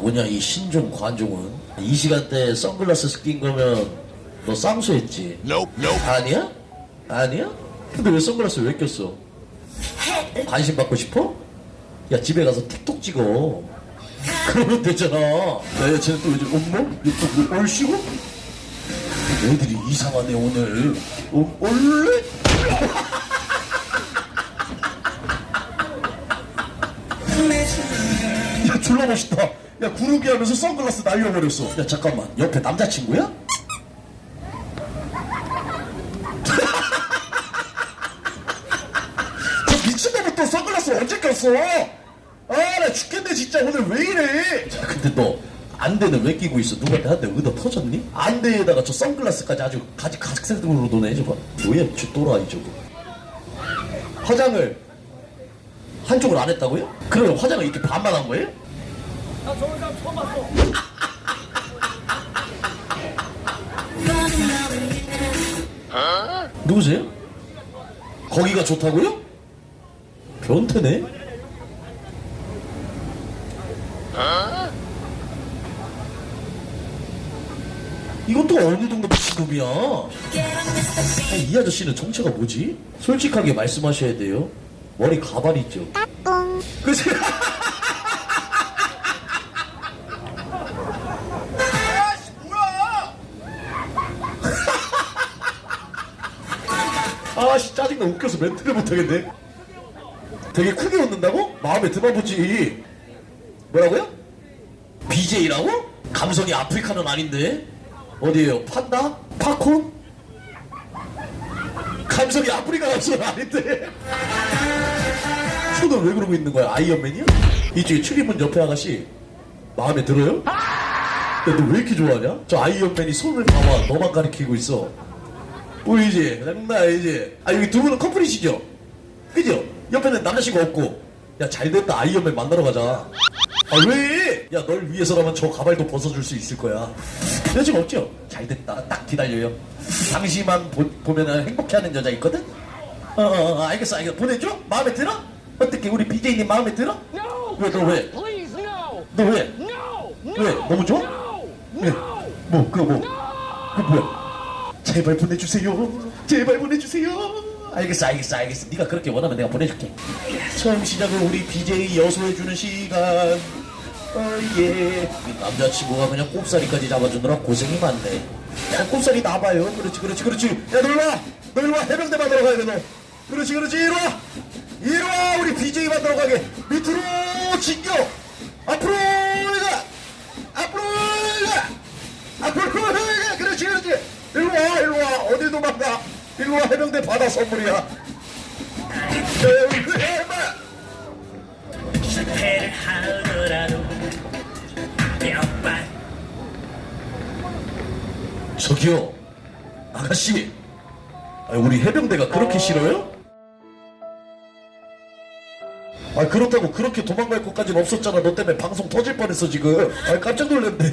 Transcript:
뭐냐 이 신종 관종은 이 시간대에 선글라스 낀 거면 너 쌍수했지 Nope, nope. 아니야? 아니야? 근데 왜 선글라스 왜 꼈어? 관심 받고 싶어? 야 집에 가서 틱톡 찍어 그러면 되잖아 야 쟤는 또 요즘 엄마? 또뭐 얼씨구? 애들이 이상하네 오늘 어, 원래? 야 졸라 멋있다 야 구르기 하면서 선글라스 날려버렸어 야 잠깐만 옆에 남자친구야? 저 미친놈은 또 선글라스 언제 꼈어? 아나 죽겠네 진짜 오늘 왜 이래 자 근데 너 안대는 왜 끼고 있어? 한대 의도 터졌니? 안대에다가 저 선글라스까지 아주 가지 가식색으로 도네 저거 뭐야 저 또라이 저거 화장을 한쪽을 안 했다고요? 그러면 화장을 이렇게 반만 한 거예요? 누구세요? 거기가 좋다고요? 변태네? 이것도 어느 정도 미친놈이야? 아니, 이 아저씨는 정체가 뭐지? 솔직하게 말씀하셔야 돼요. 머리 가발이죠. 그치? 아 씨 뭐야? 아씨 짜증나 웃겨서 멘트를 못하겠네. 되게 크게 웃는다고? 마음에 들어보지. 뭐라고요? BJ라고? 감성이 아프리카는 아닌데? 어디에요? 판다? 팝콘? 감성이 아프리카 감성은 아닌데? 손을 왜 그러고 있는 거야? 아이언맨이야? 이쪽에 출입문 옆에 아가씨 마음에 들어요? 야, 너 왜 이렇게 좋아하냐? 저 아이언맨이 손을 봐봐 너만 가리키고 있어 보이지? 장난 아니지? 아 여기 두 분은 커플이시죠? 그죠? 옆에는 남자친구 없고 야 잘됐다 아이언맨 만나러 가자 아 왜? 야 널 위해서라면 저 가발도 벗어줄 수 있을 거야 여자친구 없죠? 잘됐다 딱 기다려요 당시만 보, 보면은 행복해하는 여자 있거든? 어, 어, 어 알겠어 알겠어 보내줘? 마음에 들어? 어떻게 우리 BJ님 마음에 들어? No! 왜, 너 왜? Please, no! 너 왜? No! 왜? No! 너무 좋아? No! 왜? No! 뭐 그거 뭐 그거 뭐야? 제발 보내주세요. 제발 보내주세요. 알겠어 알겠어 알겠어. 네가 그렇게 원하면 내가 보내줄게. 처음 시작은 우리 BJ 여소해주는 시간. 어예. 남자친구가 그냥 꼽사리까지 잡아주느라 고생이 많네. 야 꼽사리 나봐요. 그렇지 그렇지 그렇지. 야 놀러와. 놀러와. 해병대 만들어 가야 돼 너. 그렇지 그렇지. 이리 와. 이리 와. 우리 BJ 만들어 가게. 밑으로 진겨. 앞으로 가 앞으로 가 앞으로 가 그렇지 그렇지 일로와 일로와 어딜 도망가 일로와 해병대 바다 선물이야. 에이, 해봐 실패를 하더라도 몇 번 저기요 아가씨. 아, 우리 해병대가 그렇게 싫어요? 아 그렇다고 그렇게 도망갈 것까지는 없었잖아. 너 때문에 방송 터질 뻔했어 지금. 아 깜짝 놀랐네